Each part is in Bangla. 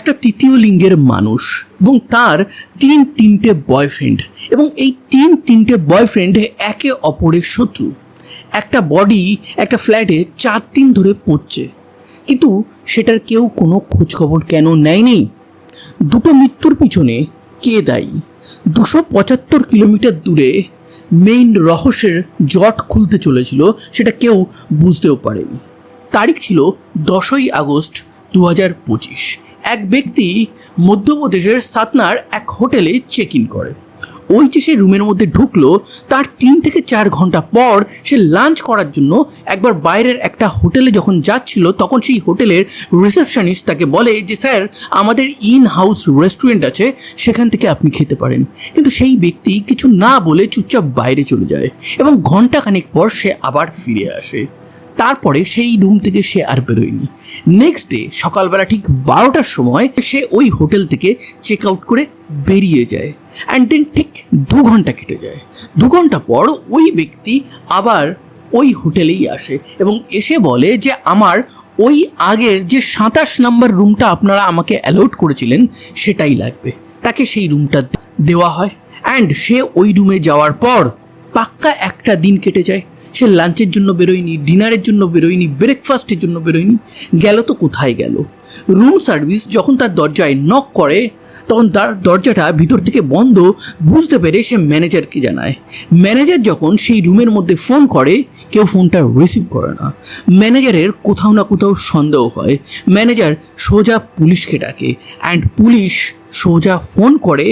একটা তৃতীয় লিঙ্গের মানুষ এবং তার তিন তিনটে বয়ফ্রেন্ড এবং এই তিন তিনটে বয়ফ্রেন্ড একে অপরের শত্রু। একটা বডি একটা ফ্ল্যাটে চার দিন ধরে পড়ছে। কিন্তু সেটার কেউ কোনো খোঁজখবর কেন নেয়নি? দুটো মৃত্যুর পিছনে কে দায়ী? দুশো পঁচাত্তর কিলোমিটার দূরে মেইন রহস্যের জট খুলতে চলেছিল সেটা কেউ বুঝতেও পারেনি। তারিখ ছিল দশই আগস্ট দু হাজার পঁচিশ। এক ব্যক্তি মধ্যপ্রদেশের সাতনার এক হোটেলে চেক ইন করে। ওই যে সে রুমের মধ্যে ঢুকলো, তার তিন থেকে চার ঘণ্টা পর সে লাঞ্চ করার জন্য একবার বাইরের একটা হোটেলে যখন যাচ্ছিল, তখন সেই হোটেলের রিসেপশনিস্ট তাকে বলে যে, স্যার, আমাদের ইন হাউস রেস্টুরেন্ট আছে, সেখান থেকে আপনি খেতে পারেন। কিন্তু সেই ব্যক্তি কিছু না বলে চুপচাপ বাইরে চলে যায় এবং ঘন্টাখানেক পর সে আবার ফিরে আসে। তারপরে সেই রুম থেকে সে আর বেরোয়নি। নেক্সট ডে সকালবেলা ঠিক বারোটার সময় সে ওই হোটেল থেকে চেক আউট করে বেরিয়ে যায় অ্যান্ড দেন ঠিক দু ঘণ্টা কেটে যায়। দু ঘণ্টা পর ওই ব্যক্তি আবার ওই হোটেলেই আসে এবং এসে বলে যে, আমার ওই আগের যে সাতাশ নাম্বার রুমটা আপনারা আমাকে অ্যালোট করেছিলেন, সেটাই লাগবে। তাকে সেই রুমটা দেওয়া হয় অ্যান্ড সে ওই রুমে যাওয়ার পর পাক্কা একটা দিন কেটে যায়। সে লাঞ্চের জন্য বেরোয়নি, ডিনারের জন্য বেরোয়নি ব্রেকফাস্টের জন্য বেরোয়নি, গেল তো কোথায় গেল? রুম সার্ভিস যখন তার দরজায় নক করে, তখন তার দরজাটা ভিতর থেকে বন্ধ, বুঝতে পেরে সে ম্যানেজারকে জানায়। ম্যানেজার যখন সেই রুমের মধ্যে ফোন করে, কেউ ফোনটা রিসিভ করে না। ম্যানেজারের কোথাও না কোথাও সন্দেহ হয়। ম্যানেজার সোজা পুলিশকে ডাকে অ্যান্ড পুলিশ সোজা ফোন করে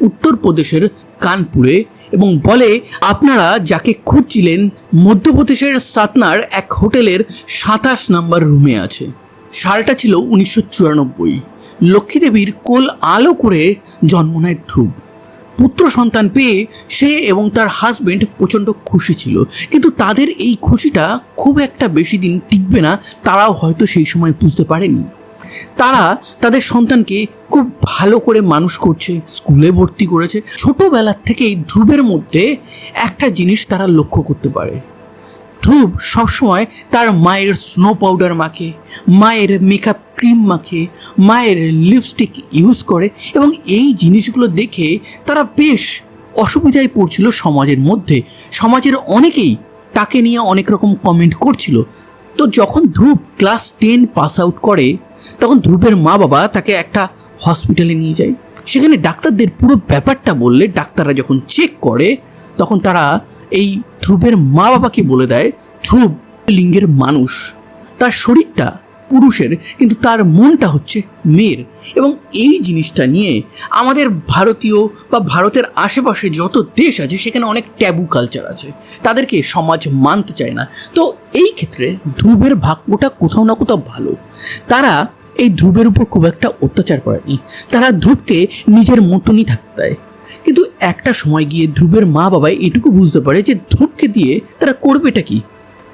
উত্তরপ্রদেশের কানপুরে এবং বলে, আপনারা যাকে খুঁজছিলেন, মধ্যপ্রদেশের সাতনার এক হোটেলের সাতাশ নাম্বার রুমে আছে। সালটা ছিল উনিশশো চুরানব্বই। লক্ষ্মীদেবীর কোল আলো করে জন্ম নেয় ধ্রুব। পুত্র সন্তান পেয়ে সে এবং তার হাজবেন্ড প্রচণ্ড খুশি ছিল। কিন্তু তাদের এই খুশিটা খুব একটা বেশি দিন টিকবে না। তারাও হয়তো সেই সময় বুঝতে পারেনি। তারা তাদের সন্তানকে খুব ভালো করে মানুষ করছে, স্কুলে ভর্তি করেছে। ছোটোবেলার থেকেই ধ্রুবের মধ্যে একটা জিনিস তারা লক্ষ্য করতে পারে। ধ্রুব সবসময় তার মায়ের স্নো পাউডার মাখে, মায়ের মেকআপ ক্রিম মাখে, মায়ের লিপস্টিক ইউজ করে এবং এই জিনিসগুলো দেখে তারা বেশ অসুবিধায় পড়ছিল সমাজের মধ্যে। সমাজের অনেকেই তাকে নিয়ে অনেক রকম কমেন্ট করছিল। তো যখন Dhruv class ten pass out করে তখন ধ্রুবের মা বাবা তাকে একটা হসপিটালে নিয়ে যায়। সেখানে ডাক্তারদের পুরো ব্যাপারটা বললে ডাক্তাররা যখন চেক করে, তখন তারা এই ধ্রুবের মা বাবাকে বলে দেয়, ধ্রুব, লিঙ্গের মানুষ। তার শরীরটা পুরুষের, কিন্তু তার মনটা হচ্ছে মেয়ের। এবং এই জিনিসটা নিয়ে আমাদের ভারতীয় বা ভারতের আশেপাশে যত দেশ আছে, সেখানে অনেক ট্যাবু কালচার আছে। তাদেরকে সমাজ মানতে চায় না। তো এই ক্ষেত্রে ধ্রুবের ভাগ্যটা কোথাও না কোথাও ভালো। তারা এই ধ্রুবের উপর খুব একটা অত্যাচার করেনি। তারা ধ্রুবকে নিজের মতনই থাকতে দেয়। কিন্তু একটা সময় গিয়ে ধ্রুবের মা বাবা এটুকু বুঝতে পারে যে ধ্রুবকে দিয়ে তারা করবেটা কি?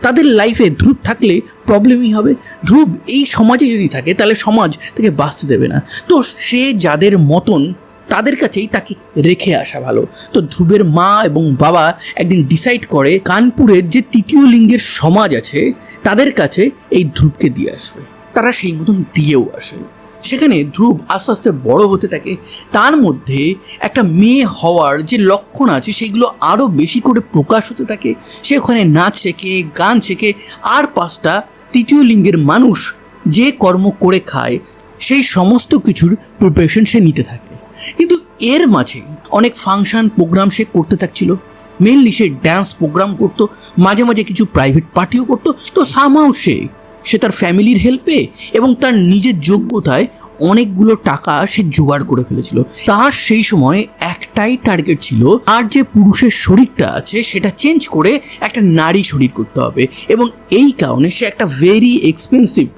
তাদের লাইফে ধ্রুব থাকলে প্রবলেমই হবে। ধ্রুব এই সমাজে যদি থাকে, তাহলে সমাজ তাকে বাঁচতে দেবে না। তো সে যাদের মতন, তাদের কাছেই তাকে রেখে আসা ভালো। তো ধ্রুবের মা এবং বাবা একদিন ডিসাইড করে কানপুরের যে তৃতীয় লিঙ্গের সমাজ আছে, তাদের কাছে এই ধ্রুবকে দিয়ে আসবে। তারা সেই মতন দিয়েও আসে। সেখানে ধ্রুব আস্তে আস্তে বড় হতে থাকে। তার মধ্যে একটা মেয়ে হওয়ার যে লক্ষণ আছে সেগুলো আরও বেশি করে প্রকাশ হতে থাকে। সে ওখানে নাচ শেখে, গান শেখে, আর পাঁচটা তৃতীয় লিঙ্গের মানুষ যে কর্ম করে খায়, সেই সমস্ত কিছুর প্রিপারেশন সে নিতে থাকে। কিন্তু এর মাঝে অনেক ফাংশন প্রোগ্রাম সে করতে থাকছিল। মেনলি সে ড্যান্স প্রোগ্রাম করতো, মাঝে মাঝে কিছু প্রাইভেট পার্টিও করতো। তো সামাও সে সে তার ফ্যামিলির হেল্পে এবং তার নিজের যোগ্যতায় অনেকগুলো টাকা সে জোগাড় করে ফেলেছিল। তার সেই সময় একটাই টার্গেট ছিল আর যে পুরুষের শরীরটা আছে সেটা চেঞ্জ করে একটা নারী শরীর করতে হবে এবং এই কারণে সে একটা ভেরি এক্সপেন্সিভ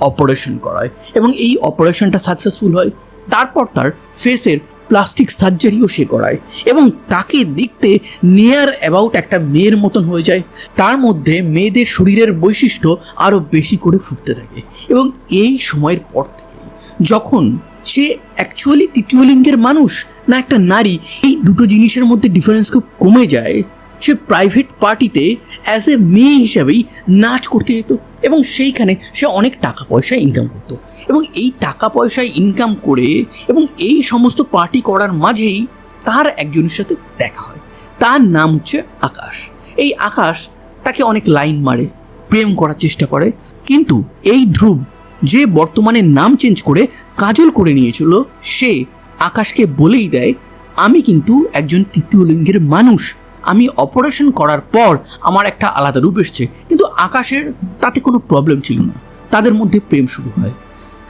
অপারেশন করায় এবং এই অপারেশনটা সাকসেসফুল হয়। তারপর তার ফেসের প্লাস্টিক সার্জারিও সে করায় এবং তাকে দেখতে নিয়ার অ্যাবাউট একটা মেয়ের মতন হয়ে যায়। তার মধ্যে মেয়েদের শরীরের বৈশিষ্ট্য আরও বেশি করে ফুটতে থাকে এবং এই সময়ের পর থেকে যখন সে অ্যাকচুয়ালি তৃতীয় লিঙ্গের মানুষ না একটা নারী, এই দুটো জিনিসের মধ্যে ডিফারেন্স খুব কমে যায়। সে প্রাইভেট পার্টিতে অ্যাজ এ মেয়ে হিসাবেই নাচ করতে যেত এবং সেইখানে সে অনেক টাকা পয়সা ইনকাম করতো। এবং এই টাকা পয়সা ইনকাম করে এবং এই সমস্ত পার্টি করার মাঝেই তার একজনের সাথে দেখা হয়। তার নাম হচ্ছে আকাশ। এই আকাশ তাকে অনেক লাইন মারে, প্রেম করার চেষ্টা করে। কিন্তু এই ধ্রুব যে বর্তমানে নাম চেঞ্জ করে কাজল করে নিয়েছিল, সে আকাশকে বলেই দেয়, আমি কিন্তু একজন তৃতীয় লিঙ্গের মানুষ আমি অপারেশন করার পর আমার একটা আলাদা রূপ এসছে। কিন্তু আকাশের তাতে কোনো প্রবলেম ছিল না। তাদের মধ্যে প্রেম শুরু হয়।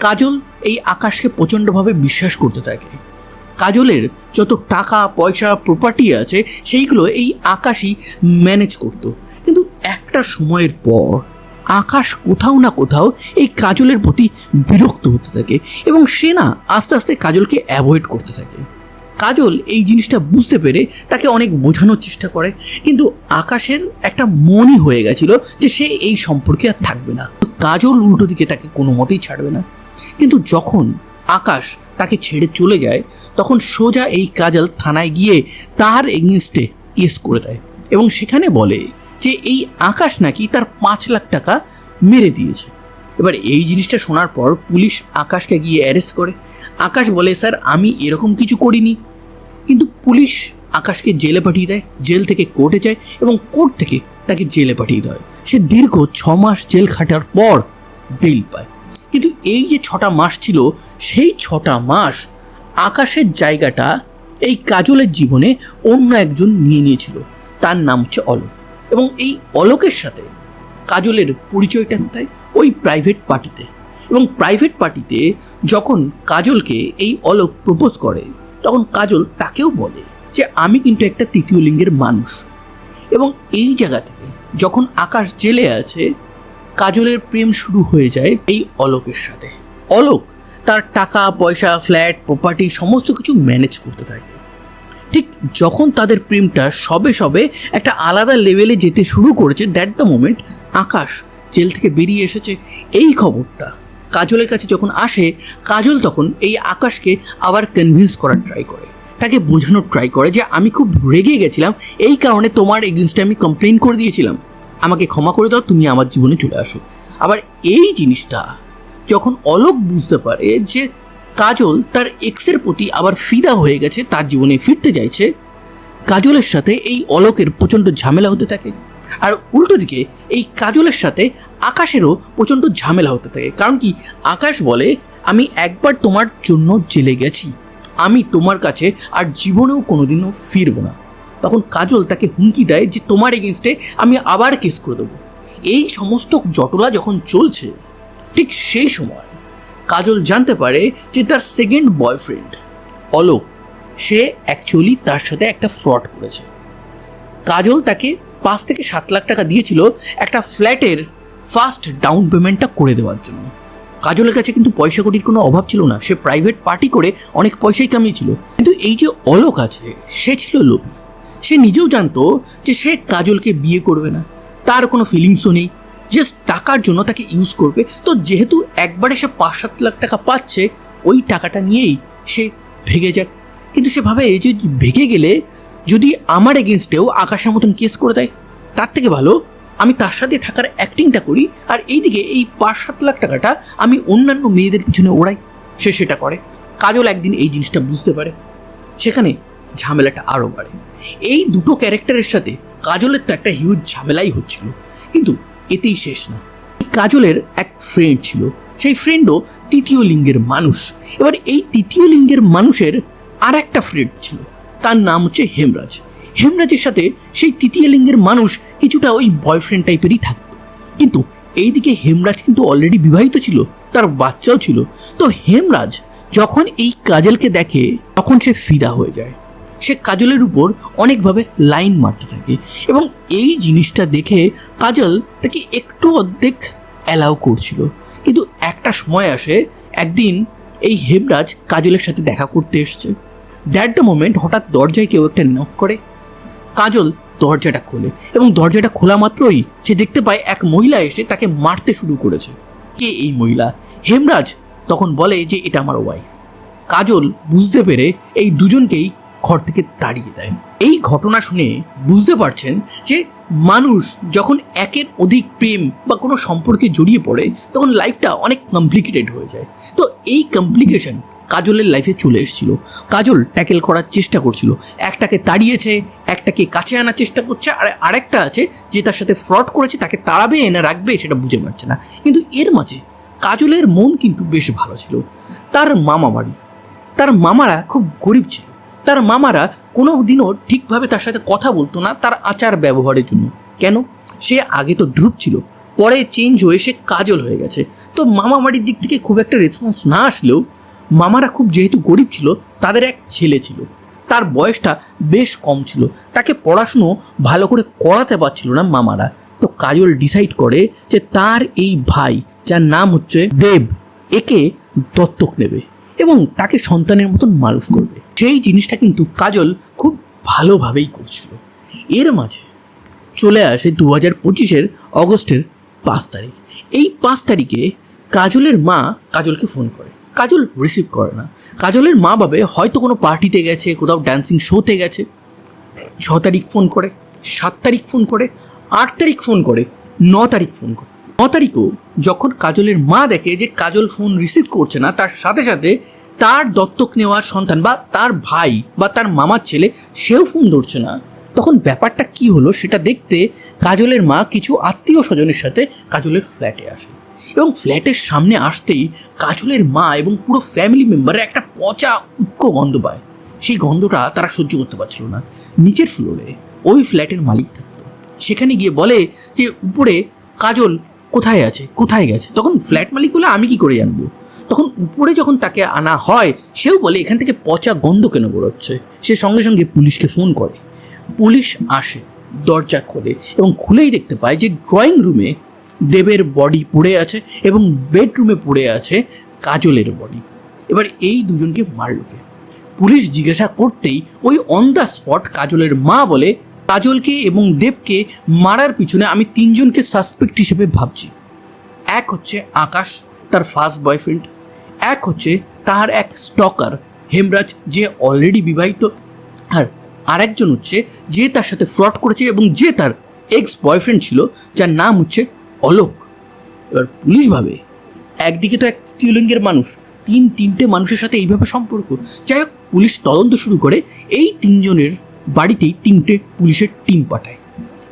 কাজল এই আকাশকে প্রচণ্ডভাবে বিশ্বাস করতে থাকে। কাজলের যত টাকা, পয়সা প্রপার্টি আছে, সেইগুলো এই আকাশই ম্যানেজ করত। কিন্তু একটা সময়ের পর আকাশ কোথাও না কোথাও এই কাজলের প্রতি বিরক্ত হতে থাকে এবং সে না আস্তে আস্তে কাজলকে অ্যাভয়েড করতে থাকে। কাজল এই জিনিসটা বুঝতে পেরে তাকে অনেক বোঝানোর চেষ্টা করে। কিন্তু আকাশের একটা মনই হয়ে গেছিল যে সে এই সম্পর্কে আর থাকবে না। কাজল উল্টো দিকে তাকে কোনো মতেই ছাড়বে না। কিন্তু যখন আকাশ তাকে ছেড়ে চলে যায়, তখন সোজা এই কাজল থানায় গিয়ে তার এগেনস্টে কেস করে দেয় এবং সেখানে বলে যে এই আকাশ নাকি তার পাঁচ লাখ টাকা মেরে দিয়েছে। এবার এই জিনিসটা শোনার পর পুলিশ আকাশকে গিয়ে অ্যারেস্ট করে। আকাশ বলে, স্যার, আমি এরকম কিছু করিনি। কিন্তু পুলিশ আকাশকে জেলে পাঠিয়ে দেয়, জেল থেকে কোর্টে যায় এবং কোর্ট থেকে তাকে জেলে পাঠিয়ে দেয়। সে দীর্ঘ ছ মাস জেল খাটার পর বেল পায়। কিন্তু এই যে ছটা মাস ছিল, সেই ছটা মাস আকাশের জায়গাটা এই কাজলের জীবনে অন্য একজন নিয়ে নিয়েছিল। তার নাম হচ্ছে অলোক। এবং এই অলোকের সাথে কাজলের পরিচয়টা কোথায়? ওই প্রাইভেট পার্টিতে এবং প্রাইভেট পার্টিতে যখন কাজলকে এই অলোক প্রপোজ করে তখন কাজল তাকেও বলে যে, আমি কিন্তু একটা তৃতীয় লিঙ্গের মানুষ। এবং এই জায়গা থেকে যখন আকাশ জেলে আছে, কাজলের প্রেম শুরু হয়ে যায় এই অলোকের সাথে। অলোক তার টাকা, পয়সা, ফ্ল্যাট প্রপার্টি সমস্ত কিছু ম্যানেজ করতে থাকে। ঠিক যখন তাদের প্রেমটা সবে সবে একটা আলাদা লেভেলে যেতে শুরু করেছে that the moment Akash jail থেকে বেরিয়ে এসেছে, এই খবরটা কাজলের কাছে যখন আসে, কাজল তখন এই আকাশকে আবার কনভিন্স করার ট্রাই করে। তাকে বোঝানোর ট্রাই করে যে আমি খুব রেগে গেছিলাম, এই কারণে তোমার এগেনস্টে আমি কমপ্লেন করে দিয়েছিলাম। আমাকে ক্ষমা করে দাও, তুমি আমার জীবনে চলে আসো। আবার এই জিনিসটা যখন অলোক বুঝতে পারে যে কাজল তার এক্সের প্রতি আবার ফিদা হয়ে গেছে, তার জীবনে ফিরতে চাইছে, কাজলের সাথে এই অলোকের প্রচণ্ড ঝামেলা হতে থাকে। আর উল্টো দিকে এই কাজলের সাথে আকাশেরও প্রচণ্ড ঝামেলা হতে থাকে। কারণ কি, আকাশ বলে, আমি একবার তোমার জন্য জেলে গেছি। আমি তোমার কাছে আর জীবনেও কোনোদিনও ফিরবো না। তখন কাজল তাকে হুমকি দেয় যে তোমার এগেনস্টে আমি আবার কেস করে দেবো। এই সমস্ত জটলা যখন চলছে, ঠিক সেই সময় কাজল জানতে পারে যে তার সেকেন্ড বয়ফ্রেন্ড অলোক, সে অ্যাকচুয়ালি তার সাথে একটা ফ্রড করেছে। কাজল তাকে পাঁচ থেকে সাত লাখ টাকা দিয়েছিল একটা ফ্ল্যাটের ফার্স্ট ডাউন পেমেন্টটা করে দেওয়ার জন্য। কাজলের কাছে কিন্তু পয়সা কটির কোনো অভাব ছিল না, সে প্রাইভেট পার্টি করে অনেক পয়সাই কামিয়েছিল। কিন্তু এই যে অলোক আছে, সে ছিল লোভী। সে নিজেও জানতো যে সে কাজলকে বিয়ে করবে না। তার কোনো ফিলিংসও নেই। জাস্ট টাকার জন্য তাকে ইউজ করবে। তো যেহেতু একবারে সে পাঁচ সাত লাখ টাকা পাচ্ছে, ওই টাকাটা নিয়েই সে ভেগে যাক। কিন্তু সে ভাবে এই যে ভেগে গেলে যদি আমার এগেনস্টেও আকাশের মতন কেস করে দেয়, তার থেকে ভালো আমি তার সাথে থাকার অ্যাক্টিংটা করি আর এইদিকে এই পাঁচ সাত লাখ টাকাটা আমি অন্যান্য মেয়েদের পিছনে ওড়াই, সে সেটা করে। কাজল একদিন এই জিনিসটা বুঝতে পারে। সেখানে ঝামেলাটা আরও বাড়ে। এই দুটো ক্যারেক্টারের সাথে কাজলের তো একটা হিউজ ঝামেলাই হচ্ছিল, কিন্তু এতেই শেষ না। কাজলের এক ফ্রেন্ড ছিল, সেই ফ্রেন্ডও তৃতীয় লিঙ্গের মানুষ। এবার এই তৃতীয় লিঙ্গের মানুষের আর একটা ফ্রেন্ড ছিল। তার নাম হচ্ছে হেমরাজ। হেমরাজের সাথে সেই তৃতীয় লিঙ্গের মানুষ কিছুটা ওই বয়ফ্রেন্ড টাইপেরই থাকতো। কিন্তু এইদিকে হেমরাজ কিন্তু অলরেডি বিবাহিত ছিল, তার বাচ্চাও ছিল। তো হেমরাজ যখন এই কাজলকে দেখে, তখন সে ফিদা হয়ে যায়। সে কাজলের উপর অনেকভাবে লাইন মারতে থাকে এবং এই জিনিসটা দেখে কাজল তাকে একটু অর্ধেক অ্যালাউ করছিল। কিন্তু একটা সময় আসে, একদিন এই হেমরাজ কাজলের সাথে দেখা করতে এসছে। দ্যাট দ্য মোমেন্ট হঠাৎ দরজায় কেউ একটা নক করে। কাজল দরজাটা খোলে এবং দরজাটা খোলা মাত্রই সে দেখতে পায় এক মহিলা এসে তাকে মারতে শুরু করেছে। কে এই মহিলা? হেমরাজ তখন বলে যে, এটা আমার ওয়াইফ কাজল বুঝতে পেরে এই দুজনকেই ঘর থেকে তাড়িয়ে দেয়। এই ঘটনা শুনে বুঝতে পারছেন যে, মানুষ যখন একের অধিক প্রেম বা কোনো সম্পর্কে জড়িয়ে পড়ে, তখন লাইফটা অনেক কমপ্লিকেটেড হয়ে যায়। তো এই কমপ্লিকেশন কাজলের লাইফে চলে এসেছিল। কাজল ট্যাকেল করার চেষ্টা করছিল। একটাকে তাড়িয়েছে, একটাকে কাছে আনার চেষ্টা করছে, আর আরেকটা আছে যে তার সাথে ফ্রড করেছে, তাকে তাড়াবে, না রাখবে, সেটা বুঝে পারছে না। কিন্তু এর মাঝে কাজলের মন কিন্তু বেশ ভালো ছিল। তার মামা বাড়ি। তার মামারা খুব গরিব ছিল। তার মামারা কোনো দিনও ঠিকভাবে তার সাথে কথা বলতো না তার আচার ব্যবহারের জন্য। কেন? সে আগে তো ধ্রুব ছিল। পরে চেঞ্জ হয়ে সে কাজল হয়ে গেছে। তো মামা বাড়ির দিক থেকে খুব একটা রেসপন্স না আসলেও মামারা খুব যেহেতু গরিব ছিল, তাদের এক ছেলে ছিল। তার বয়সটা বেশ কম ছিল। তাকে পড়াশুনো ভালো করে করাতে পারছিল না মামারা। তো কাজল ডিসাইড করে যে তার এই ভাই, যার নাম হচ্ছে দেব, একে দত্তক নেবে এবং তাকে সন্তানের মতন মানুষ করবে। সেই জিনিসটা কিন্তু কাজল খুব ভালোভাবেই করছিল। এর মাঝে চলে আসে দু হাজার পঁচিশের অগস্টের পাঁচ তারিখ। এই পাঁচ তারিখে কাজলের মা কাজলকে ফোন করে। কাজল রিসিভ করে না। কাজলের মা ভাবে হয়তো কোনো পার্টিতে গেছে, কোথাও ড্যান্সিং শোতে গেছে। ছ তারিখ ফোন করে, সাত তারিখ ফোন করে, আট তারিখ ফোন করে, ন তারিখ ফোন করে। ন তারিখও যখন কাজলের মা দেখে যে কাজল ফোন রিসিভ করছে না, তার সাথে সাথে তার দত্তক নেওয়ার সন্তান বা তার ভাই বা তার মামার ছেলে সেও ফোন ধরছে না। তখন ব্যাপারটা কি হলো সেটা দেখতে কাজলের মা কিছু আত্মীয় স্বজনের সাথে কাজলের ফ্ল্যাটে আসে। এবং ফ্ল্যাটের সামনে আসতেই কাজলের মা এবং পুরো ফ্যামিলি মেম্বারের একটা পচা উৎক গন্ধ পায়। সেই গন্ধটা তারা সহ্য করতে পারছিল না। নিচের ফ্লোরে ওই ফ্ল্যাটের মালিক থাকতো। সেখানে গিয়ে বলে যে, উপরে কাজল কোথায় আছে? কোথায় গেছে? তখন ফ্ল্যাট মালিক বলে, আমি কি করে জানব? তখন উপরে যখন তাকে আনা হয়, সেও বলে, এখান থেকে পচা গন্ধ কেন বেরোচ্ছে? সে সঙ্গে সঙ্গে পুলিশকে ফোন করে। পুলিশ আসে, দরজা খোলে এবং খুলেই দেখতে পায় যে ড্রয়িং রুমে দেবের বডি পড়ে আছে এবং বেডরুমে পড়ে আছে কাজলের বডি এবার এই দুজনকে মারল কে? পুলিশ জিজ্ঞাসা করতেই ওই অন দ্য স্পট কাজলের মা বলে, কাজলকে এবং দেবকে মারার পিছনে আমি তিনজনকে সাসপেক্ট হিসেবে ভাবছি। এক হচ্ছে আকাশ, তার ফার্স্ট বয়ফ্রেন্ড এক হচ্ছে তার এক স্টকার হেমরাজ, যে অলরেডি বিবাহিত। আর আরেকজন হচ্ছে যে তার সাথে ফ্রড করেছে এবং যে তার এক্স বয়ফ্রেন্ড ছিল, যার নাম হচ্ছে অলোক। এবার পুলিশ ভাবে, একদিকে তো এক তৃতীয়লিঙ্গের মানুষ, তিন তিনটে মানুষের সাথে এইভাবে সম্পর্ক। যাই হোক, পুলিশ তদন্ত শুরু করে এই তিনজনের বাড়িতেই তিনটে পুলিশের টিম পাঠায়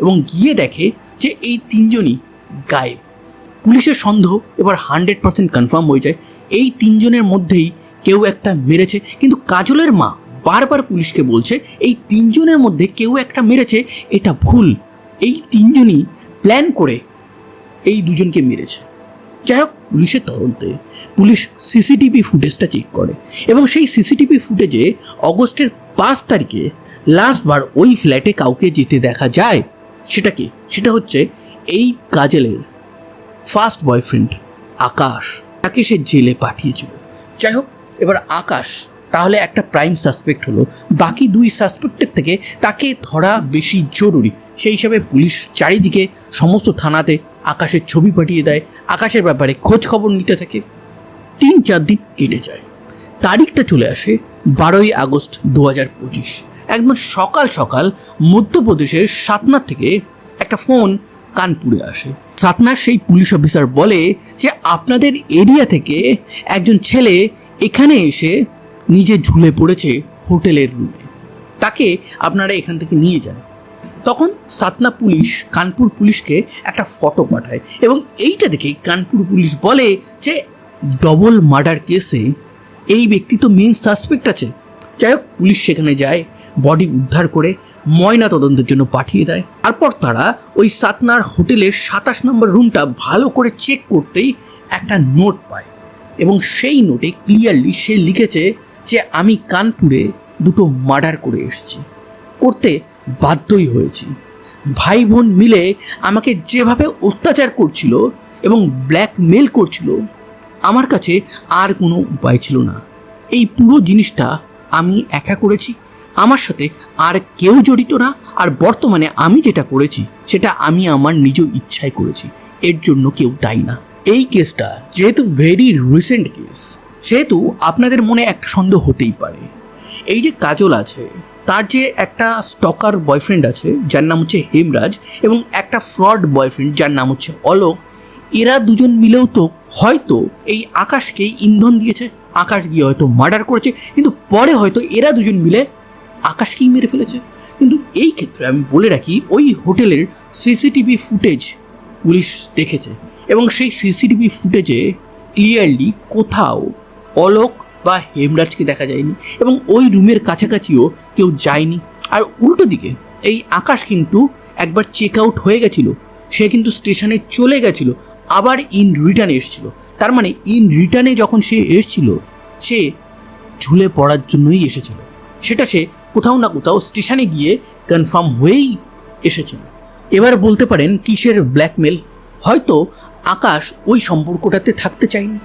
এবং গিয়ে দেখে যে এই তিনজনই গায়েব। পুলিশের সন্দেহ এবার হান্ড্রেড পার্সেন্ট কনফার্ম হয়ে যায়। এই তিনজনের মধ্যেই কেউ একটা মেরেছে, কিন্তু কাজলের মা বারবার পুলিশকে বলছে, এই তিনজনের মধ্যে কেউ একটা মেরেছে, এটা ভুল। এই তিনজনই প্ল্যান করে এই দুজনকে মেরেছে। যাই হোক পুলিশের তদন্তে পুলিশ সিসিটিভি ফুটেজটা চেক করে এবং সেই সিসিটিভি ফুটেজে অগস্টের পাঁচ তারিখে লাস্টবার ওই ফ্ল্যাটে কাউকে যেতে দেখা যায়, সেটা কি? সেটা হচ্ছে এই কাজলের ফার্স্ট বয়ফ্রেন্ড আকাশ, তাকে সে জেলে পাঠিয়েছিল। যাই হোক এবার আকাশ তাহলে একটা প্রাইম সাসপেক্ট হলো। বাকি দুই সাসপেক্টের থেকে তাকে ধরা বেশি জরুরি। সেই হিসাবে পুলিশ চারিদিকে সমস্ত থানাতে আকাশের ছবি পাঠিয়ে দেয়, আকাশের ব্যাপারে খোঁজ খবর নিতে থাকে। তিন চার দিন কেটে যায়। তারিখটা চলে আসে বারোই আগস্ট দু হাজার পঁচিশ। একদম সকাল সকাল মধ্যপ্রদেশের সাতনার থেকে একটা ফোন কানপুরে আসে। সাতনার সেই পুলিশ অফিসার বলে যে, আপনাদের এরিয়া থেকে একজন ছেলে এখানে এসে নিজে ঝুলে পড়েছে হোটেলের রুমে। তাকে আপনারা এখান থেকে নিয়ে যান। তখন সাতনা পুলিশ কানপুর পুলিশকে একটা ফটো পাঠায় এবং এইটা দেখে কানপুর পুলিশ বলে যে ডবল মার্ডার কেসে এই ব্যক্তি তো মেন সাসপেক্ট আছে। যাই হোক, পুলিশ সেখানে যায় বডি উদ্ধার করে ময়না তদন্তের জন্য পাঠিয়ে দেয়। তারপর তারা ওই সাতনার হোটেলের সাতাশ নম্বর রুমটা ভালো করে চেক করতেই একটা নোট পায় এবং সেই নোটে ক্লিয়ারলি সে লিখেছে যে আমি কানপুরে দুটো মার্ডার করে এসেছি। করতে বাধ্যই হয়েছি। ভাই বোন মিলে আমাকে যেভাবে অত্যাচার করছিল এবং ব্ল্যাকমেল করছিল, আমার কাছে আর কোনো উপায় ছিল না। এই পুরো জিনিসটা আমি একা করেছি, আমার সাথে আর কেউ জড়িত না, আর বর্তমানে আমি যেটা করেছি, সেটা আমি আমার নিজ ইচ্ছায় করেছি, এর জন্য কেউ দায়ী না। এই কেসটা যেহেতু ভেরি রিসেন্ট কেস সেহেতু আপনাদের মনে একটা সন্দেহ হতেই পারে। এই যে কাজল আছে, তার যে একটা স্টকার বয়ফ্রেন্ড আছে, যার নাম হচ্ছে হেমরাজ, এবং একটা ফ্রড বয়ফ্রেন্ড যার নাম হচ্ছে অলোক, এরা দুজন মিলেও তো হয়তো এই আকাশকে ইন্ধন দিয়েছে, আকাশ গিয়ে হয়তো মার্ডার করেছে, কিন্তু পরে হয়তো এরা দুজন মিলে আকাশকেই মেরে ফেলেছে। কিন্তু এই ক্ষেত্রে আমি বলে রাখি, ওই হোটেলের সিসিটিভি ফুটেজ পুলিশ দেখেছে, এবং সেই সিসিটিভি ফুটেজে ক্লিয়ারলি কোথাও অলোক বা হেমরাজকে দেখা যায়নি এবং ওই রুমের কাছাকাছিও কেউ যায়নি। আর উল্টো দিকে এই আকাশ কিন্তু একবার চেক আউট হয়ে গেছিল। সে কিন্তু স্টেশনে চলে গেছিল, আবার ইন রিটার্নে এসেছিল। তার মানে ইন রিটার্নে যখন সে এসেছিল, সে ঝুলে পড়ার জন্যই এসেছিল। সেটা সে কোথাও না কোথাও স্টেশনে গিয়ে কনফার্ম হয়েই এসেছিল। এবার বলতে পারেন কিসের ব্ল্যাকমেল হয়তো আকাশ ওই সম্পর্কটাতে থাকতে চায়নি।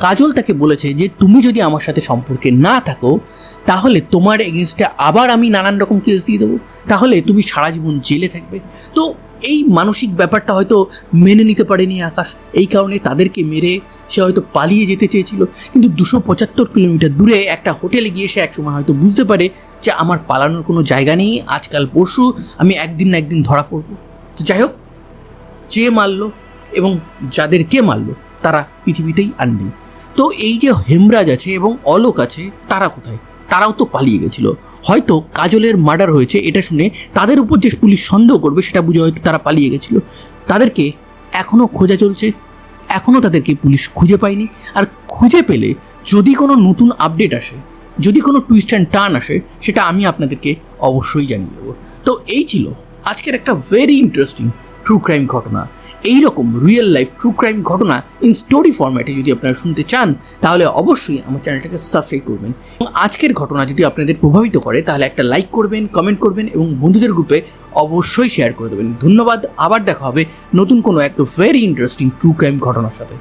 কাজল তাকে বলেছে যে, তুমি যদি আমার সাথে সম্পর্কে না থাকো, তাহলে তোমার এগেনস্টে আবার আমি নানান রকম কেস দিয়ে দেবো। তাহলে তুমি সারা জীবন জেলে থাকবে। তো এই মানসিক ব্যাপারটা হয়তো মেনে নিতে পারেনি আকাশ। এই কারণে তাদেরকে মেরে সে হয়তো পালিয়ে যেতে চেয়েছিল। কিন্তু দুশো পঁচাত্তর কিলোমিটার দূরে একটা হোটেলে গিয়ে সে একসময় হয়তো বুঝতে পারে যে, আমার পালানোর কোনো জায়গা নেই। আজকাল পরশু আমি একদিন না একদিন ধরা পড়ব। তো যাই হোক, যে মারলো এবং যাদেরকে মারলো, তারা পৃথিবীতেই আর নেই তো এই যে হেমরাজ আছে এবং অলোক আছে, তারা কোথায়? তারাও তো পালিয়ে গেছিল। হয়তো কাজলের মার্ডার হয়েছে, এটা শুনে তাদের উপর যে পুলিশ সন্দেহ করবে, সেটা বুঝে হয়তো তারা পালিয়ে গেছিল। তাদেরকে এখনও খোঁজা চলছে। এখনও তাদেরকে পুলিশ খুঁজে পায়নি। আর খুঁজে পেলে যদি কোনো নতুন আপডেট আসে, যদি কোনো টুইস্ট অ্যান্ড টার্ন আসে, সেটা আমি আপনাদেরকে অবশ্যই জানিয়ে দেবো। তো এই ছিল আজকের একটা ভেরি ইন্টারেস্টিং ট্রু ক্রাইম ঘটনা। এই রকম রিয়েল লাইফ ট্রু ক্রাইম ঘটনা ইন স্টোরি ফরম্যাটে যদি আপনারা শুনতে চান, তাহলে অবশ্যই আমার চ্যানেলটাকে সাবস্ক্রাইব করবেন। এবং আজকের ঘটনা যদি আপনাদের প্রভাবিত করে, তাহলে একটা লাইক করবেন কমেন্ট করবেন এবং বন্ধুদের গ্রুপে অবশ্যই শেয়ার করে দেবেন। ধন্যবাদ, আবার দেখা হবে নতুন কোনো এক ভেরি ইন্টারেস্টিং ট্রু ক্রাইম ঘটনার সাথে।